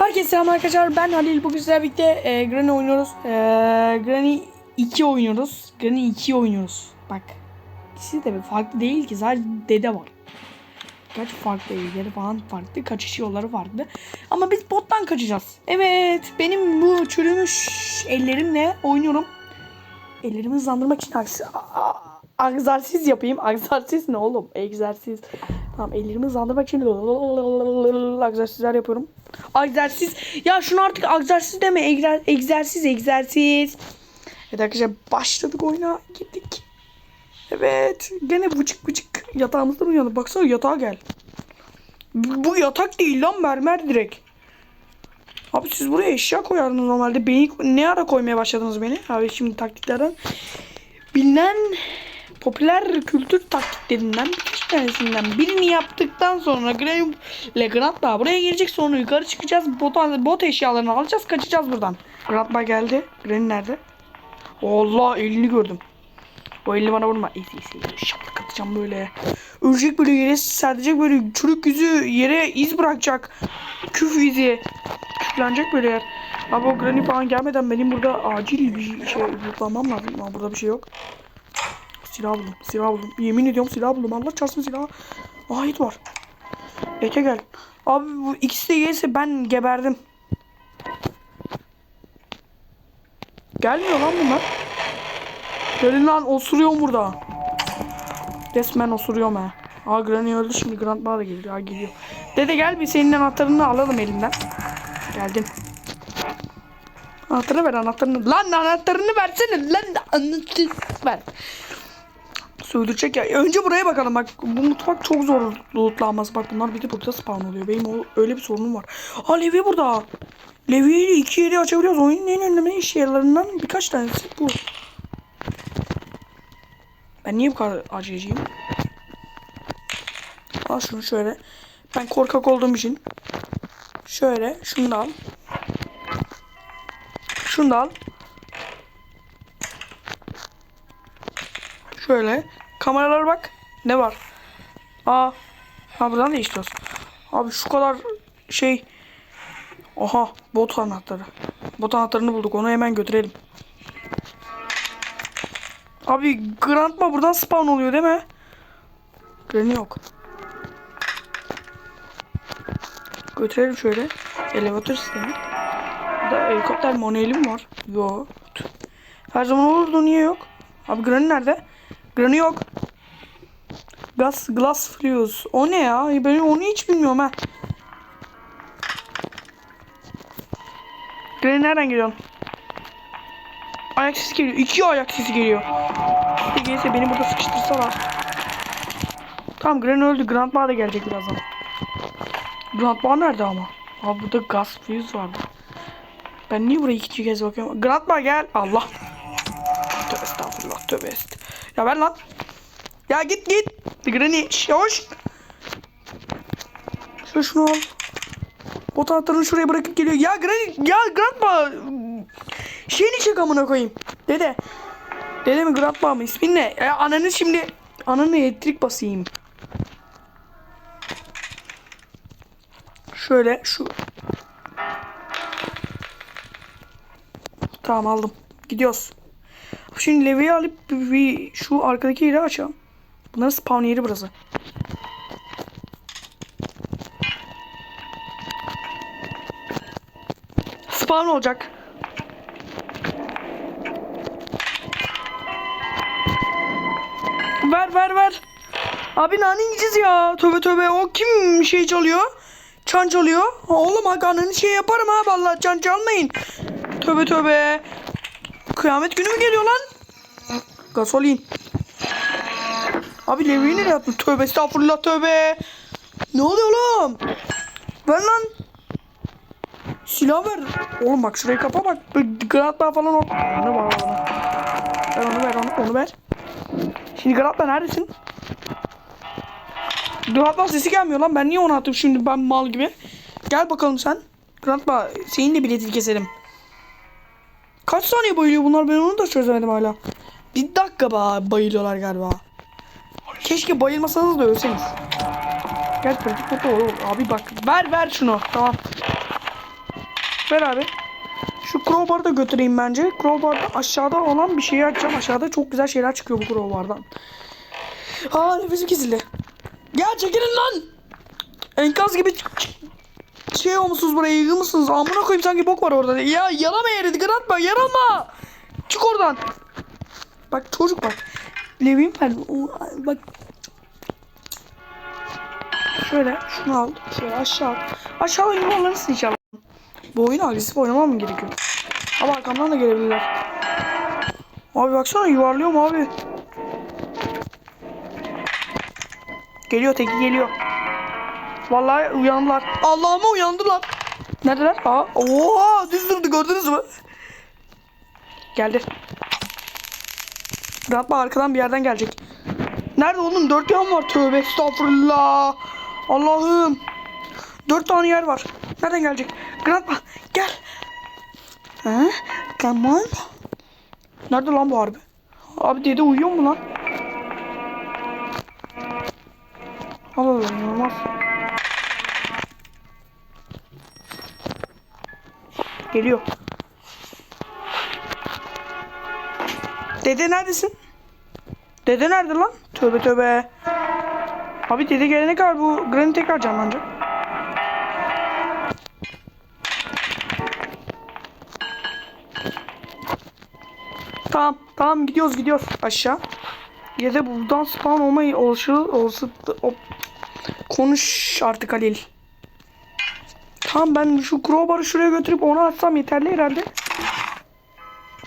Herkese selam arkadaşlar. Ben Halil. Bugün sizlerle birlikte e, Granny oynuyoruz. E, Granny 2 oynuyoruz. Granny 2 oynuyoruz. Bak. İkisi de farklı değil ki. Sadece dede var. Kaç farklı evleri falan farklı. Kaçış yolları farklı. Ama biz bottan kaçacağız. Evet. Benim bu çürümüş ellerimle oynuyorum. Ellerimi hızlandırmak için aks- a- a- egzersiz yapayım. Egzersiz ne oğlum? Egzersiz. Tamam ellerimi hızlandırmak için egzersizler yapıyorum. Egzersiz. Ya şunu artık egzersiz deme. Egzer, egzersiz egzersiz. Evet arkadaşlar başladık oyuna. Gittik. Evet. Gene vıcık vıcık yatağımızdan uyandık. Baksana yatağa gel. Bu yatak değil lan mermer direkt. Abi siz buraya eşya koyardınız normalde. Beni ne ara koymaya başladınız beni? Abi şimdi taktiklerden bilinen popüler kültür taktiklerinden birkaç tanesinden birini yaptıktan sonra Graham ile Grant daha buraya gelecek sonra yukarı çıkacağız bot, bot eşyalarını alacağız kaçacağız buradan. Grant geldi. Granny nerede? Allah elini gördüm. O elini bana vurma. İyi iyi iyi. Şaplık atacağım böyle. Ölecek böyle yere serdecek böyle çürük yüzü yere iz bırakacak. Küf izi. Küflenecek böyle yer. Abi o Granny falan gelmeden benim burada acil bir şey yuklamam lazım. Ama burada bir şey yok. Silah buldum. Silah buldum. Yemin ediyorum silah buldum. Allah çarpsın silah. Ahit var. Eke gel. Abi bu ikisi de gelirse ben geberdim. Gelmiyor lan bunlar. Gelin lan osuruyorum burada. Resmen osuruyorum ha. Aa Granny öldü şimdi Grant da geliyor. Aa geliyor. Dede gel bir senin anahtarını alalım elinden. Geldim. Anahtarını ver anahtarını. Lan anahtarını versene lan anahtarını ver. Söldürecek ya. Önce buraya bakalım bak. Bu mutfak çok zor lootlanması. Bak bunlar bir de burada spawn oluyor. Benim o öyle bir sorunum var. Aa Levi burada. Levi iki yeri açabiliyoruz. Oyunun en önemli iş yerlerinden birkaç tanesi bu. Ben niye bu kadar aceleciyim? Al şunu şöyle. Ben korkak olduğum için. Şöyle şunu da al. Şunu da al. Şöyle. Kameralara bak. Ne var? Aa. Ha buradan değiştiriyoruz. Abi şu kadar şey. Oha. Bot anahtarı. Bot anahtarını bulduk. Onu hemen götürelim. Abi Grandma buradan spawn oluyor değil mi? Granny yok. Götürelim şöyle. Elevatör sistemi. Burada helikopter manueli mi var? Yok. Her zaman olurdu niye yok? Abi Granny nerede? Granny yok. Gas, glass fuse. O ne ya? Ben onu hiç bilmiyorum ha. Granny nereden geliyorsun? Ayak sesi geliyor. İki ayak sesi geliyor. İşte gelirse beni burada sıkıştırsalar. Tamam Granny öldü. Grandma da gelecek birazdan. Grandma nerede ama? Abi burada gas fuse vardı. Ben niye buraya ikinci kez bakıyorum? Grandma gel. Allah. Tövbe estağfurullah. Tövbe est. Ya ver lan. Ya git git. Granny. Şş, yavaş. Şöyle şunu al. Bot anahtarını şuraya bırakıp geliyor. Ya Granny. Ya Grandma. Şeyini çek amına koyayım. Dede. Dede mi Grandma mı? İsmin ne? Ya ananı şimdi. Ananı elektrik basayım. Şöyle şu. Tamam aldım. Gidiyoruz. Şimdi Levi'yi alıp bir, şu arkadaki yeri açalım. Bunların spawn yeri burası. Spawn olacak. Ver ver ver. Abi nane yiyeceğiz ya. Tövbe tövbe. O kim şey çalıyor? Çan çalıyor. Oğlum ha ananı şey yaparım ha vallahi çan çalmayın. Tövbe tövbe. Kıyamet günü mü geliyor lan? Gasolin. Abi Levi'yi nereye attın? Tövbe estağfurullah tövbe. Ne oluyor oğlum? Ver lan. Silah ver. Oğlum bak şurayı kapa bak. Granatlar falan ol. Ne var bana? Ver onu ver onu. Onu ver. Şimdi Granatlar neredesin? Granatlar sesi gelmiyor lan. Ben niye onu attım şimdi ben mal gibi? Gel bakalım sen. Granatlar senin de biletini keselim. Kaç saniye bayılıyor bunlar ben onu da çözemedim hala. Bir dakika ba bayılıyorlar galiba. Keşke bayılmasanız da ölseniz. Gel pratik foto oğlum. Abi bak ver ver şunu. Tamam. Ver abi. Şu crowbar'ı da götüreyim bence. Crowbar'da aşağıda olan bir şeyi açacağım. Aşağıda çok güzel şeyler çıkıyor bu crowbar'dan. Aa nefesim kesildi. Gel çekilin lan. Enkaz gibi şey olmuşsunuz buraya yığılmışsınız. Amına koyayım sanki bok var orada. Ya yalama yeri dikkat atma yarama. Çık oradan. Bak çocuk bak. Levin. O- Bak. Şöyle şunu al. Şöyle aşağı at. Aşağı yuvarlanırsın inşallah. Bu oyunu agresif oynamam mı gerekiyor? Ama arkamdan da gelebilirler. Abi baksana yuvarlıyorum abi. Geliyor teki geliyor. Vallahi uyandılar. Allah'ıma uyandılar. Neredeler? Aa, oha düz durdu gördünüz mü? Geldi. Grandma arkadan bir yerden gelecek. Nerede oğlum? Dört yan var. Tövbe estağfurullah. Allah'ım. Dört tane yer var. Nereden gelecek? Grandma gel. Ha? Come on. Nerede lan bu harbi? Abi dede uyuyor mu lan? Allah Allah inanılmaz. Geliyor. Dede neredesin? Dede nerede lan? Tövbe tövbe. Abi dede gelene kadar bu Granny tekrar canlanacak. Tamam tamam gidiyoruz gidiyoruz aşağı. Ya da buradan spawn olmayı olası olası o, konuş artık Halil. Tamam ben şu crowbar'ı şuraya götürüp onu atsam yeterli herhalde.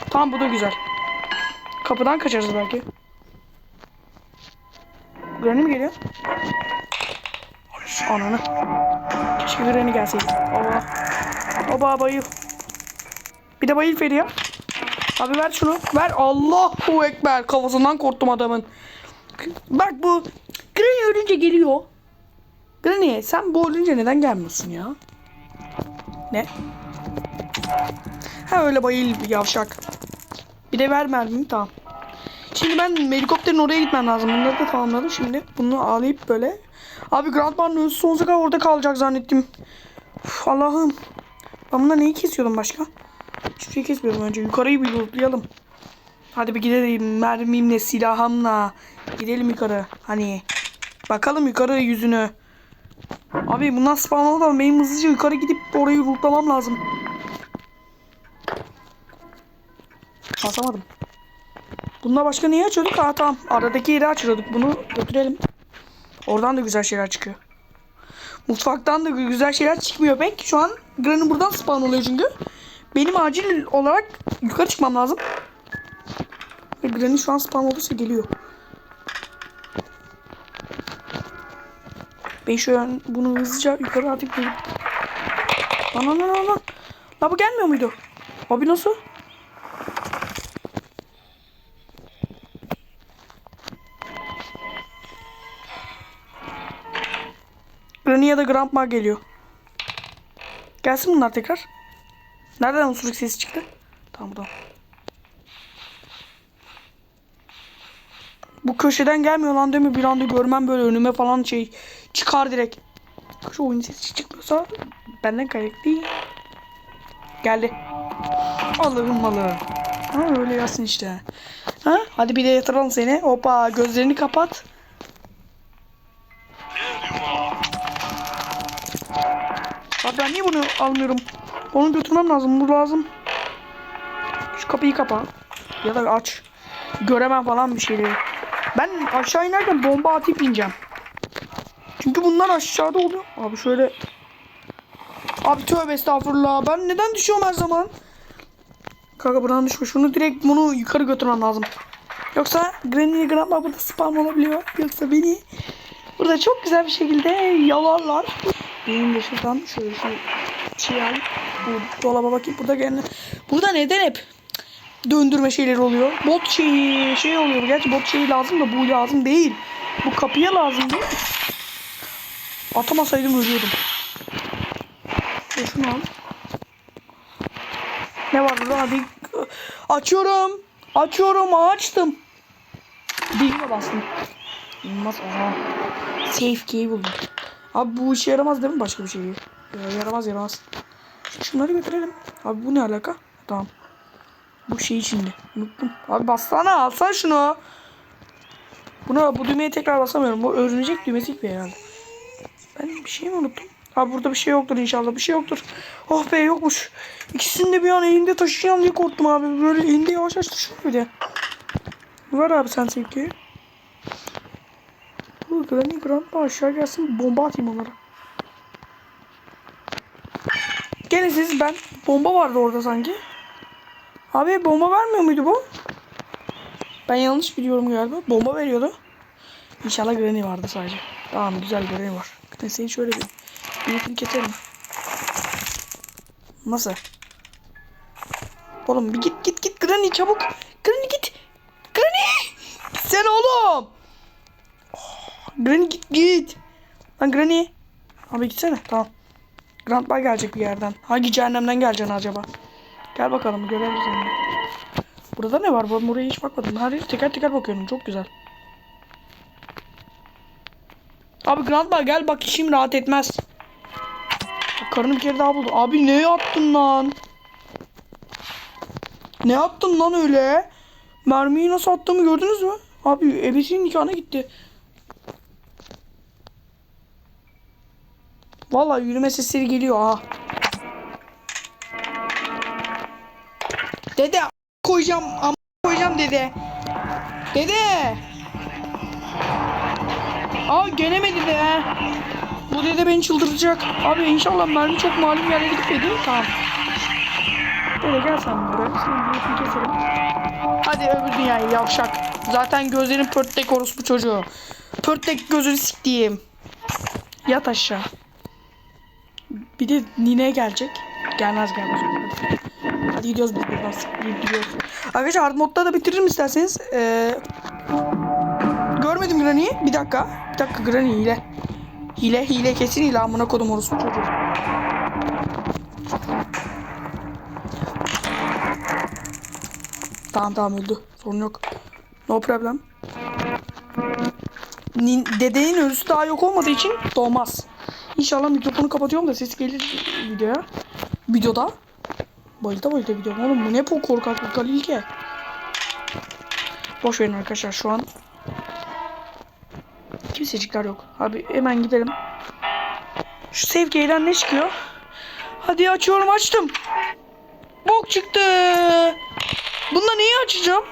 Tamam bu da güzel. Kapıdan kaçarız belki. Granny mi geliyor? Ananı. Keşke Granny gelseydi. Allah. Baba bayıl. Bir de bayıl Feriha. Abi ver şunu. Ver. Allahu Ekber. Kafasından korktum adamın. Bak bu Granny ölünce geliyor. Granny sen bu ölünce neden gelmiyorsun ya? Ne? Ha öyle bayıl yavşak. Bir de ver mermimi tamam. Şimdi ben helikopterin oraya gitmem lazım. Bunları da tamamladım. Şimdi bunu ağlayıp böyle. Abi Grandma'nın ölüsü sonsuza kadar orada kalacak zannettim. Allah'ım. Ben bunda neyi kesiyordum başka? Hiçbir şey önce. Yukarıyı bir lootlayalım. Hadi bir gidelim. Mermimle, silahımla. Gidelim yukarı. Hani. Bakalım yukarı yüzünü. Abi bundan spawn olmadan benim hızlıca yukarı gidip orayı lootlamam lazım. Basamadım. Bununla başka neyi açıyorduk? Aa tamam. Aradaki yeri açıyorduk. Bunu götürelim. Oradan da güzel şeyler çıkıyor. Mutfaktan da güzel şeyler çıkmıyor pek. Şu an Granny buradan spawn oluyor çünkü. Benim acil olarak yukarı çıkmam lazım. Ve Granny şu an spawn olursa geliyor. Ben şu an bunu hızlıca yukarı atıp. Lan lan lan lan lan. La bu gelmiyor muydu? Abi nasıl? Ya da Grandma geliyor. Gelsin bunlar tekrar. Nereden osuruk sesi çıktı? Tamam tamam. Bu köşeden gelmiyor lan değil mi? Bir anda görmem böyle önüme falan şey çıkar direkt. Şu oyun sesi çıkmıyorsa benden kayıp değil. Geldi. Allah'ım malı. Ha öyle yazsın işte. Ha? Hadi bir de yatıralım seni. Hoppa gözlerini kapat. Ben niye bunu almıyorum? Onu götürmem lazım. Bu lazım. Şu kapıyı kapa. Ya da aç. Göremem falan bir şeyleri. Ben aşağı inerken bomba atıp ineceğim. Çünkü bunlar aşağıda oluyor. Abi şöyle. Abi tövbe estağfurullah. Ben neden düşüyorum her zaman? Kanka buradan düşme. Şunu direkt bunu yukarı götürmem lazım. Yoksa Granny Grandma burada spam olabiliyor. Yoksa beni burada çok güzel bir şekilde yalarlar. Benim de şuradan şöyle şu şey. Bu dolaba bakayım. Burada gene. Burada neden hep döndürme şeyleri oluyor? Bot şeyi şey oluyor. Gerçi bot şeyi lazım da bu lazım değil. Bu kapıya lazım değil. Atamasaydım ölüyordum. Şunu al. Ne var burada? Hadi. Açıyorum. Açıyorum. Açtım. Dilime bastım. İnanılmaz. Aha. Safe key buldum. Abi bu işe yaramaz değil mi başka bir şey? Ya, yaramaz yaramaz. Şunları götürelim. Abi bu ne alaka? Tamam. Bu şey içinde. Unuttum. Abi bassana alsana şunu. Buna bu düğmeye tekrar basamıyorum. Bu örünecek düğmesi gibi herhalde. Ben bir şey mi unuttum? Abi burada bir şey yoktur inşallah. Bir şey yoktur. Oh be yokmuş. İkisini de bir an elinde taşıyacağım diye korktum abi. Böyle elinde yavaş yavaş taşıyor bir de. Var abi sen sevgi. Bu Granny Grandpa aşağı gelsin bomba atayım onlara. Gene siz ben bomba vardı orada sanki. Abi bomba vermiyor muydu bu? Ben yanlış biliyorum galiba. Bomba veriyordu. İnşallah Granny vardı sadece. Tamam güzel Granny var. Seni şöyle bir büyütünü keserim. Nasıl? Oğlum bir git git git Granny çabuk. Granny git. Granny! Sen oğlum. Granny git git. Lan Granny. Abi gitsene tamam. Grandpa gelecek bir yerden. Hangi cehennemden geleceksin acaba? Gel bakalım görelim seni. Burada ne var? Ben buraya hiç bakmadım. Her yere teker teker bakıyorum. Çok güzel. Abi Grandpa gel bak işim rahat etmez. Karını bir kere daha buldu. Abi ne yaptın lan? Ne yaptın lan öyle? Mermiyi nasıl attığımı gördünüz mü? Abi ebesinin nikahına gitti. Vallahi yürüme sesleri geliyor ha. Dede koyacağım am koyacağım dede. Dede. Aa gelemedi dede. Bu dede beni çıldırtacak. Abi inşallah mermi çok malum yerlere gitmedi. Tamam. Dede gel sen buraya. Senin büyütünü keselim. Hadi öbür dünyayı yavşak. Zaten gözlerin pörtlek orospu çocuğu. Pörtlek gözünü siktiğim. Yat aşağı. Bir de Nine gelecek. Gelmez gelmez. Hadi gidiyoruz biz buradan gidiyoruz. Arkadaşlar hard modda da bitiririm isterseniz. Ee, görmedim Granny'i. Bir dakika. Bir dakika Granny hile. Hile hile kesin hile amına kodum orospu çocuğu. Tamam tamam öldü. Sorun yok. No problem. Nin, dedenin ölüsü daha yok olmadığı için doğmaz. İnşallah mikrofonu kapatıyorum da ses gelir videoya. Videoda. Bayılta bayılta video. Oğlum bu ne bu korkaklık Halilke. Boş verin arkadaşlar şu an. Kimsecikler yok. Abi hemen gidelim. Şu sevgiyeden ne çıkıyor? Hadi açıyorum açtım. Bok çıktı. Bunda neyi açacağım?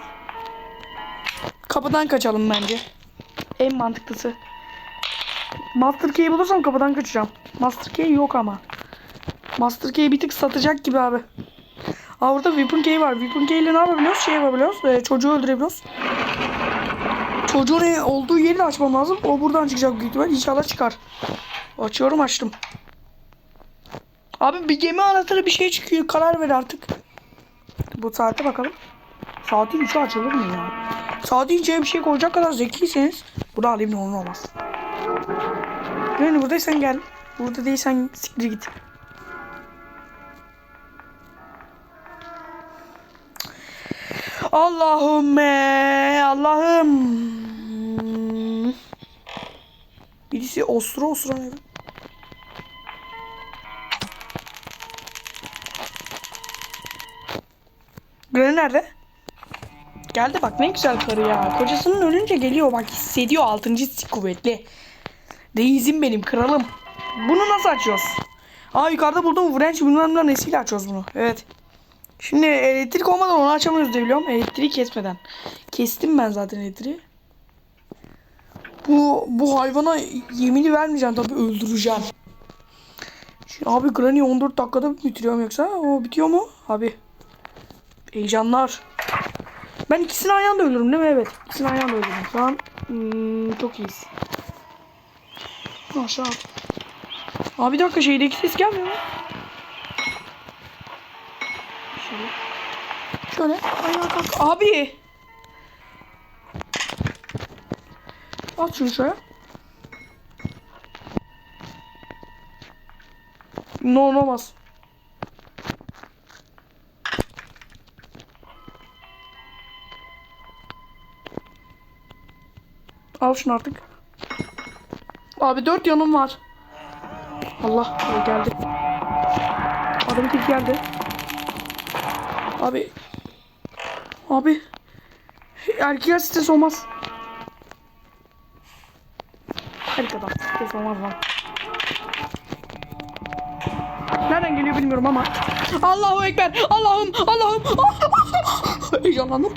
Kapıdan kaçalım bence. En mantıklısı. Master Key'i bulursam kapıdan kaçacağım. Master Key yok ama. Master Key bir tık satacak gibi abi. Aa orada Weapon Key var. Weapon Key ile ne yapabiliyoruz? Şey yapabiliyoruz. Ee, çocuğu öldürebiliyoruz. Çocuğun e- olduğu yeri de açmam lazım. O buradan çıkacak büyük ihtimal. İnşallah çıkar. Açıyorum açtım. Abi bir gemi anahtarı bir şey çıkıyor. Karar ver artık. Bu saate bakalım. Saatin içi açılır mı ya? Saatin içine bir şey koyacak kadar zekiyseniz bunu alayım ne olur olmaz. Yani buradaysan gel. Burada değilsen siktir git. Allahümme Allah'ım. Birisi osura osura ne? Granny nerede? Geldi bak ne güzel karı ya. Kocasının ölünce geliyor bak hissediyor altıncı hissi kuvvetli. Reizim benim kralım. Bunu nasıl açıyoruz? Aa yukarıda buldum wrench bilmem ne nesiyle açıyoruz bunu. Evet. Şimdi elektrik olmadan onu açamıyoruz diye biliyorum. Elektriği kesmeden. Kestim ben zaten elektriği. Bu bu hayvana yemini vermeyeceğim tabii öldüreceğim. Şimdi abi Granny 14 dakikada bitiriyorum yoksa o bitiyor mu? Abi. Heyecanlar. Ben ikisini aynı anda öldürürüm değil mi? Evet. İkisini aynı anda öldürürüm. Şu an hmm, çok iyiyiz. Aşağı. Abi bir dakika şeydeki ses gelmiyor mu? Şöyle. Şöyle. Ayağa kalk. Abi. At şunu şöyle. No bas. Al şunu artık. Abi dört yanım var. Allah geldi. Adamın tek geldi. Abi. Abi. Erkekler stres olmaz. Adam stres olmaz lan. Nereden geliyor bilmiyorum ama. Allahu Ekber. Allah'ım. Allah'ım. Heyecanlandım.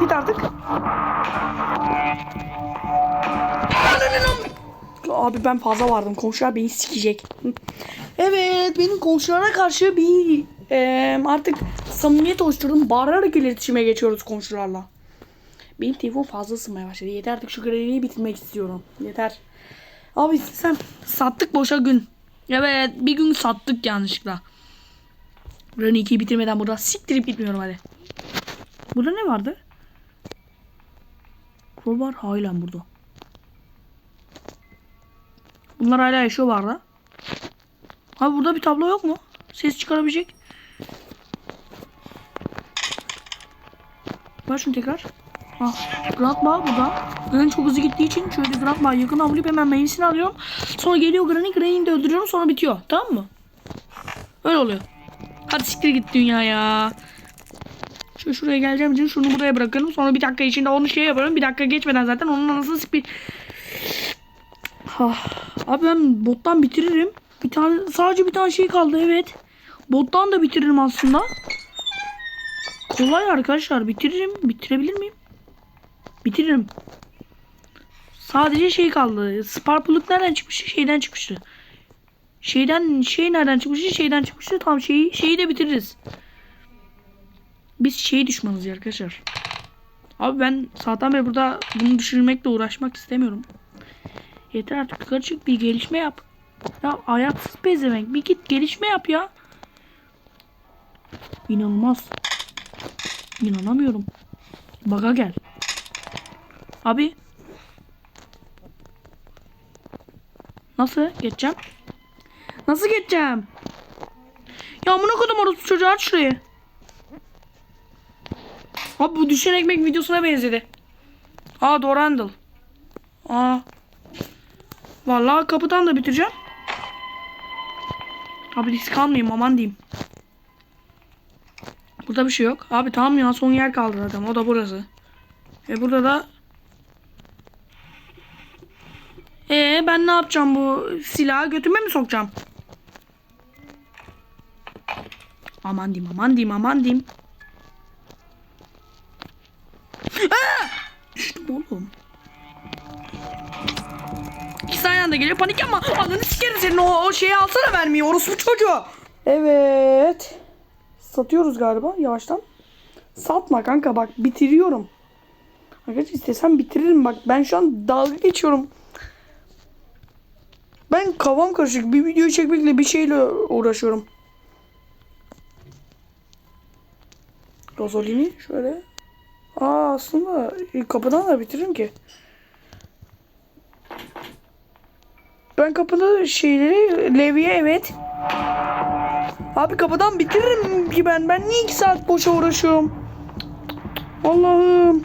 Git artık. Abi ben fazla vardım. Komşular beni sikecek. Evet benim komşulara karşı bir eee, artık samimiyet oluşturdum. Bağırarak iletişime geçiyoruz komşularla. Benim telefon fazla ısınmaya başladı. Yeter artık şu görevi bitirmek istiyorum. Yeter. Abi sen sattık boşa gün. Evet bir gün sattık yanlışlıkla. Run 2'yi bitirmeden burada siktirip gitmiyorum hadi. Burada ne vardı? Crowbar hala burada. Bunlar hala yaşıyor da. Abi burada bir tablo yok mu? Ses çıkarabilecek. Ver şunu tekrar. Ah, Grandma burada. Granny çok hızlı gittiği için şöyle Grandma yakın avlayıp hemen meyvesini alıyorum. Sonra geliyor Granny, Granny'yi de öldürüyorum sonra bitiyor. Tamam mı? Öyle oluyor. Hadi siktir git dünya ya. Şu şuraya geleceğim için şunu buraya bırakalım. Sonra bir dakika içinde onu şey yaparım. Bir dakika geçmeden zaten onun anasını siktir. Ah, abi ben bottan bitiririm. Bir tane sadece bir tane şey kaldı evet. Bottan da bitiririm aslında. Kolay arkadaşlar bitiririm. Bitirebilir miyim? Bitiririm. Sadece şey kaldı. Sparpuluk nereden çıkmıştı? Şeyden çıkmıştı. Şeyden şey nereden çıkmıştı? Şeyden çıkmıştı. Tamam şeyi şeyi de bitiririz. Biz şey düşmanız ya arkadaşlar. Abi ben zaten beri burada bunu düşürmekle uğraşmak istemiyorum. Yeter artık yukarı bir gelişme yap. Ya ayaksız pezevenk bir git gelişme yap ya. İnanılmaz. İnanamıyorum. Baga gel. Abi. Nasıl geçeceğim? Nasıl geçeceğim? Ya amına kodum orası çocuğu aç şurayı. Abi bu düşen ekmek videosuna benzedi. Aa Dorandel. Aa. Vallahi kapıdan da bitireceğim. Abi risk almayayım aman diyeyim. Burada bir şey yok. Abi tamam ya son yer kaldı zaten. O da burası. Ve burada da ee ben ne yapacağım bu silahı götüme mi sokacağım? Aman diyeyim aman diyeyim aman diyeyim. Geliyor panik yapma. Ananı sikerim senin o, o şeyi alsana vermeyi orospu çocuğu. Evet. Satıyoruz galiba yavaştan. Satma kanka bak bitiriyorum. Arkadaşlar istesem bitiririm bak ben şu an dalga geçiyorum. Ben kafam karışık bir video çekmekle bir şeyle uğraşıyorum. Gazolini şöyle. Aa aslında kapıdan da bitiririm ki. Ben kapıda şeyleri levye evet. Abi kapıdan bitiririm ki ben. Ben niye iki saat boşa uğraşıyorum? Allah'ım.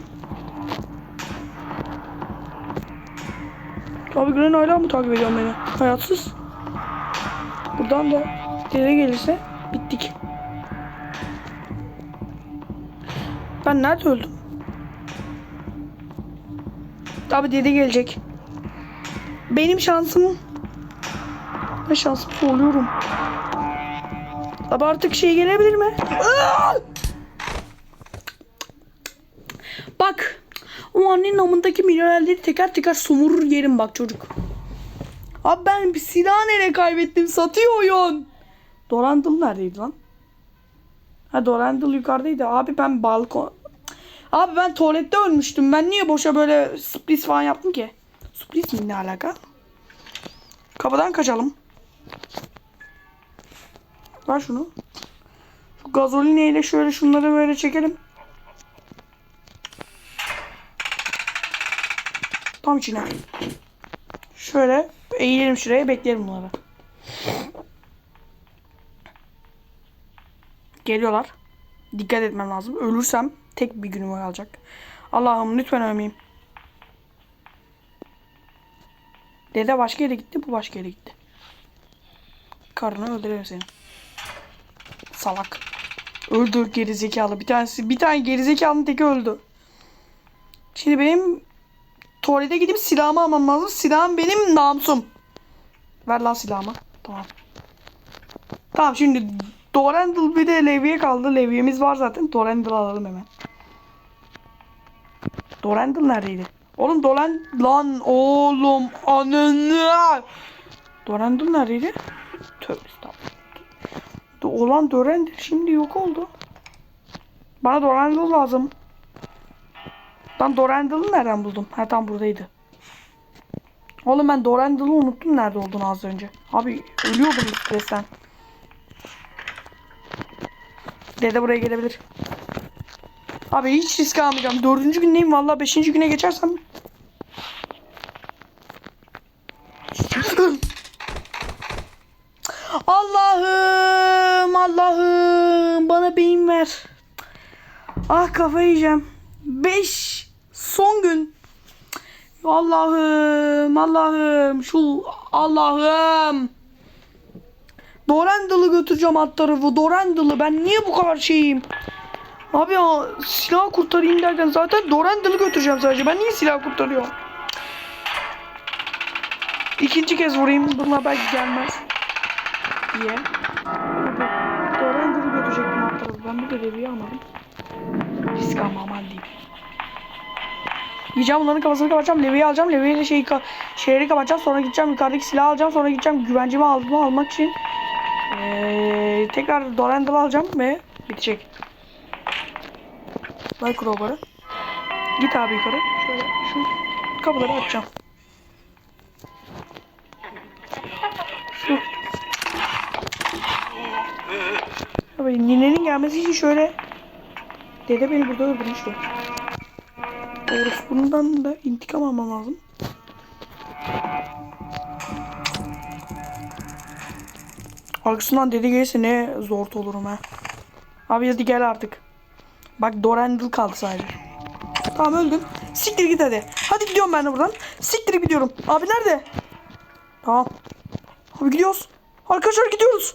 Abi Gren hala mı takip ediyor beni? Hayatsız. Buradan da dere gelirse bittik. Ben nerede öldüm? Abi dede gelecek. Benim şansım. Ben şansımı zorluyorum. Abi artık şey gelebilir mi? Bak. O annenin amındaki mineralleri teker teker somurur yerim bak çocuk. Abi ben bir silah nereye kaybettim? Satıyor oyun. Dorandıl neredeydi lan? Ha Dorandıl yukarıdaydı. Abi ben balkon... Abi ben tuvalette ölmüştüm. Ben niye boşa böyle splis falan yaptım ki? Splis mi ne alaka? Kapıdan kaçalım. Ver şunu. Şu gazolineyle şöyle şunları böyle çekelim. Tam içine. Şöyle eğilelim şuraya bekleyelim bunları. Geliyorlar. Dikkat etmem lazım. Ölürsem tek bir günüm kalacak. Allah'ım lütfen ölmeyeyim. Dede başka yere gitti, bu başka yere gitti. Karını öldürelim seni. Salak. Öldü gerizekalı. Bir tanesi, bir tane gerizekalının teki öldü. Şimdi benim tuvalete gidip silahımı almam lazım. Silahım benim namusum. Ver lan silahımı. Tamam. Tamam şimdi Dorandel bir de Levi'ye kaldı. Levi'miz var zaten. Dorandel alalım hemen. Dorandel neredeydi? Oğlum Doran lan oğlum ananı. Dorandel neredeydi? Tövbe Olan Dorandel şimdi yok oldu. Bana Dorandel lazım. Ben Dorandel'i nereden buldum? Ha tam buradaydı. Oğlum ben Dorandel'i unuttum nerede olduğunu az önce. Abi ölüyordum stresten. Dede buraya gelebilir. Abi hiç risk almayacağım. Dördüncü gündeyim valla. Beşinci güne geçersem. Allah'ım Allah'ım bana beyin ver. Ah kafayı yiyeceğim. Beş son gün. Allah'ım Allah'ım şu Allah'ım. Dorandalı götüreceğim alt tarafı. Dorandalı ben niye bu kadar şeyim? Abi ya silah kurtarayım derken zaten Dorandalı götüreceğim sadece. Ben niye silah kurtarıyorum? İkinci kez vurayım. Buna belki gelmez. Diye. Dorandalı götürecektim alt tarafı. Ben burada reviyi almadım. Risk almam aman diyeyim. Yiyeceğim bunların kafasını kapatacağım. Levi'yi alacağım. Levi'yi de şeyi, şehri kapatacağım. Sonra gideceğim yukarıdaki silahı alacağım. Sonra gideceğim güvencemi alma, almak için. Ee, tekrar Dorandal'ı alacağım ve bitecek. Ver crowbar'ı. Git abi yukarı. Şöyle şu kapıları açacağım. Abi ninenin gelmesi için şöyle Dede beni burada öldürmüştü. Doğrusu bundan da intikam almam lazım. Arkasından dede gelirse ne zor olurum ha. Abi hadi gel artık. Bak Dorandel kaldı sadece. Tamam öldün. Siktir git hadi. Hadi gidiyorum ben de buradan. Siktir gidiyorum. Abi nerede? Tamam. Abi gidiyoruz. Arkadaşlar gidiyoruz.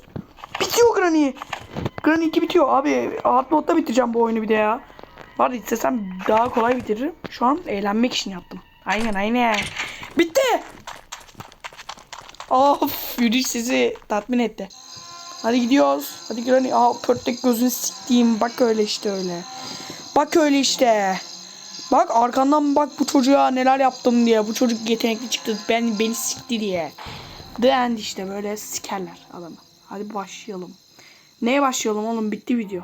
Bitiyor Granny. Granny 2 bitiyor. Abi hard modda bitireceğim bu oyunu bir de ya. Var istesem daha kolay bitiririm. Şu an eğlenmek için yaptım. Aynen aynen. Bitti. Of yürüyüş sizi tatmin etti. Hadi gidiyoruz. Hadi Granny. Aa pörtlek gözünü siktiğim. Bak öyle işte öyle. Bak öyle işte. Bak arkandan bak bu çocuğa neler yaptım diye. Bu çocuk yetenekli çıktı. Ben beni sikti diye. The end işte böyle sikerler adamı. Hadi başlayalım. Neye başlayalım oğlum? Bitti video.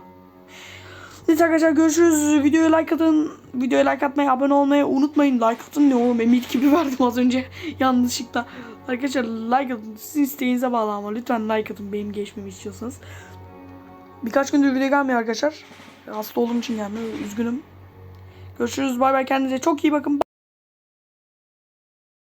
Neyse arkadaşlar görüşürüz. Videoya like atın. Videoya like atmayı, abone olmayı unutmayın. Like atın ne oğlum? Emir gibi verdim az önce yanlışlıkla. Arkadaşlar like atın. Sizin isteğinize bağlı ama lütfen like atın benim geçmemi istiyorsanız. Birkaç gündür video gelmiyor arkadaşlar. Hasta olduğum için gelmiyor. Üzgünüm. Görüşürüz. Bay bay. Kendinize çok iyi bakın.